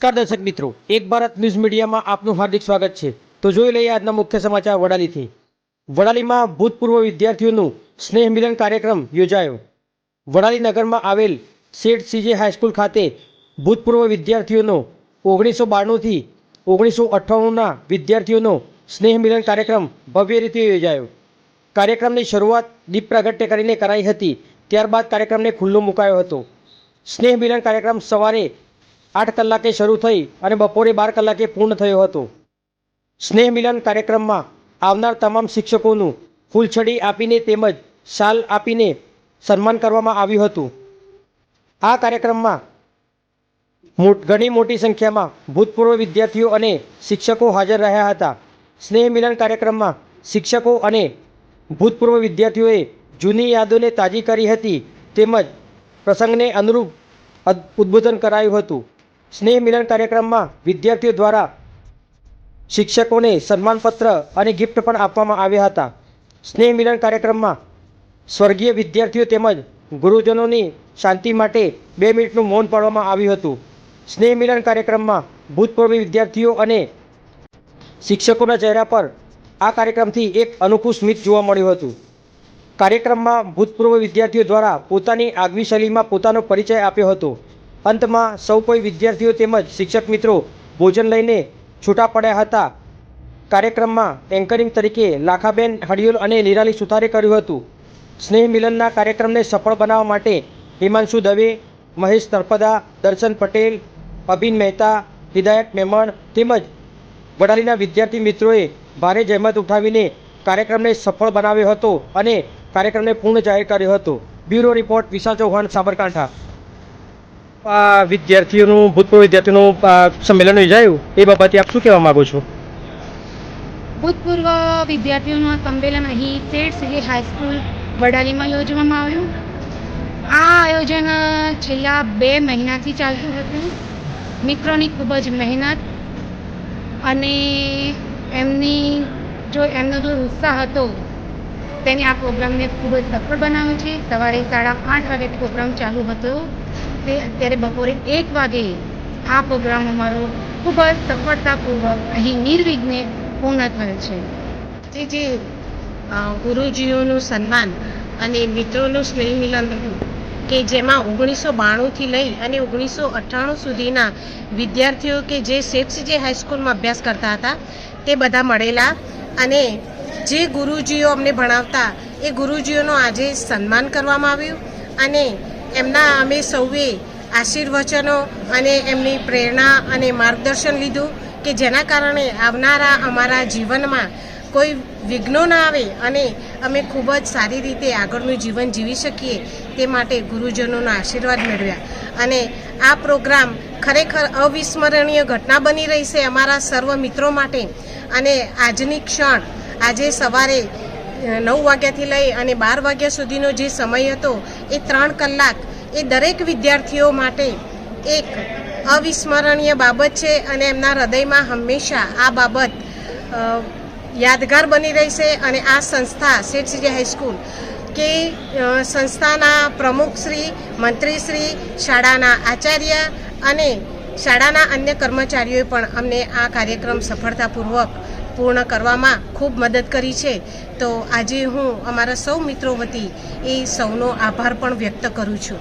નમસ્કાર દર્શક મિત્રો, એક ભારત ન્યૂઝ મીડિયામાં આપનું હાર્દિક સ્વાગત છે. તો જોઈ લઈએ આજના મુખ્ય સમાચાર વડાલીથી. વડાલીમાં ભૂતપૂર્વ વિદ્યાર્થીઓનું સ્નેહ મિલન કાર્યક્રમ યોજાયો. વડાલી નગરમાં આવેલ શેઠ સીજે હાઈસ્કૂલ ખાતે ભૂતપૂર્વ વિદ્યાર્થીઓનો ઓગણીસો બાણુંથી ઓગણીસો અઠ્ઠાણુંના વિદ્યાર્થીઓનો સ્નેહ મિલન કાર્યક્રમ ભવ્ય રીતે યોજાયો. કાર્યક્રમની શરૂઆત દીપ પ્રાગટ્ય કરીને કરાઈ હતી, ત્યારબાદ કાર્યક્રમને ખુલ્લો મુકાયો હતો. સ્નેહ મિલન કાર્યક્રમ સવારે આઠ કલાકે શરૂ થઈ અને બપોરે બાર કલાકે પૂર્ણ થયો હતો. સ્નેહ મિલન કાર્યક્રમમાં આવનાર તમામ શિક્ષકોનું ફૂલછડી આપીને તેમજ શાલ આપીને સન્માન કરવામાં આવ્યું હતું. આ કાર્યક્રમમાં ઘણી મોટી સંખ્યામાં ભૂતપૂર્વ વિદ્યાર્થીઓ અને શિક્ષકો હાજર રહ્યા હતા. સ્નેહ મિલન કાર્યક્રમમાં શિક્ષકો અને ભૂતપૂર્વ વિદ્યાર્થીઓએ જૂની યાદોને તાજી કરી હતી તેમજ પ્રસંગને અનુરૂપ ઉદ્બોધન કરાયું હતું. સ્નેહ મિલન કાર્યક્રમમાં વિદ્યાર્થીઓ દ્વારા શિક્ષકોને સન્માનપત્ર અને ગિફ્ટ પણ આપવામાં આવ્યા હતા. સ્નેહ મિલન કાર્યક્રમમાં સ્વર્ગીય વિદ્યાર્થીઓ તેમજ ગુરુજનોની શાંતિ માટે બે મિનિટનું મૌન પાડવામાં આવ્યું હતું. સ્નેહ મિલન કાર્યક્રમમાં ભૂતપૂર્વ વિદ્યાર્થીઓ અને શિક્ષકોના ચહેરા પર આ કાર્યક્રમથી એક અનોખું સ્મિત જોવા મળ્યું હતું. કાર્યક્રમમાં ભૂતપૂર્વ વિદ્યાર્થીઓ દ્વારા પોતાની આગવી શૈલીમાં પોતાનો પરિચય આપ્યો હતો. અંતમાં સૌ કોઈ વિદ્યાર્થીઓ તેમજ શિક્ષક મિત્રો ભોજન લઈને છૂટા પડ્યા હતા. કાર્યક્રમમાં એન્કરિંગ તરીકે લાખાબેન હડિયોલ અને નિરાલી સુથારે કર્યું હતું. સ્નેહ મિલનના કાર્યક્રમને સફળ બનાવવા માટે હિમાંશુ દવે, મહેશ તળપદા, દર્શન પટેલ, અભિન મહેતા હિદાયત મેમણ તેમજ વડાલીના વિદ્યાર્થી મિત્રોએ ભારે જહેમત ઉઠાવીને કાર્યક્રમને સફળ બનાવ્યો હતો અને કાર્યક્રમને પૂર્ણ જાહેર કર્યો હતો. Bureau report Visha Chauhan, Sabarkantha. વિદ્યાર્થીઓનું, ભૂતપૂર્વ વિદ્યાર્થીઓનું સંમેલન યોજાયું. એ બાબતે આપ શું કહેવા માગો છો? ભૂતપૂર્વ વિદ્યાર્થીઓનું સંમેલન અહીં સેઠ સિટી હાઈસ્કૂલ વડાલીમાં યોજવામાં આવ્યું. આ આયોજન છેલ્લા બે મહિનાથી ચાલતું હતું. મિત્રોની ખૂબ જ મહેનત અને એમની જો એમનો જો ઉત્સાહ હતો, તેને આ પ્રોગ્રામને ખૂબ જ સફળ બનાવ્યો છે. સવારે સાડા આઠ વાગે પ્રોગ્રામ ચાલુ હતો. તે અત્યારે બપોરે એક વાગે આ પ્રોગ્રામ અમારો ખૂબ જ સફળતાપૂર્વક અહીં નિર્વિઘ્ને પૂર્ણ થયો છે. જે જે ગુરુજીઓનું સન્માન અને મિત્રોનું સ્નેહ મિલન કે જેમાં ઓગણીસો બાણુંથી લઈ અને ઓગણીસો અઠ્ઠાણું સુધીના વિદ્યાર્થીઓ કે જે શેઠ જે હાઈસ્કૂલમાં અભ્યાસ કરતા હતા, તે બધા મળેલા અને જે ગુરુજીઓ અમને ભણાવતા, એ ગુરુજીઓનું આજે સન્માન કરવામાં આવ્યું અને એમના અમે સૌએ આશીર્વચનો અને એમની પ્રેરણા અને માર્ગદર્શન લીધું કે જેના કારણે આવનારા અમારા જીવનમાં કોઈ વિઘ્નો ના આવે અને અમે ખૂબ જ સારી રીતે આગળનું જીવન જીવી શકીએ તે માટે ગુરુજનોનો આશીર્વાદ મેળવ્યા. અને આ પ્રોગ્રામ ખરેખર અવિસ્મરણીય ઘટના બની રહી છે અમારા સર્વ મિત્રો માટે. અને આજની ક્ષણ, આજે સવારે નવ વાગ્યાથી લઈ અને બાર વાગ્યા સુધીનો જે સમય હતો એ ત્રણ કલાક એ દરેક વિદ્યાર્થીઓ માટે એક અવિસ્મરણીય બાબત છે અને એમના હૃદયમાં હંમેશા આ બાબત યાદગાર બની રહેશે અને આ સંસ્થા શેઠ સીજે હાઈસ્કૂલ કે સંસ્થાના પ્રમુખશ્રી મંત્રીશ્રી શાળાના આચાર્ય અને શાળાના અન્ય કર્મચારીઓએ પણ અમને આ કાર્યક્રમ સફળતાપૂર્વક પૂર્ણ કરવામાં ખૂબ મદદ કરી છે. તો આજે હું અમારા સૌ મિત્રો વતી એ સૌનો આભાર પણ વ્યક્ત કરું છું.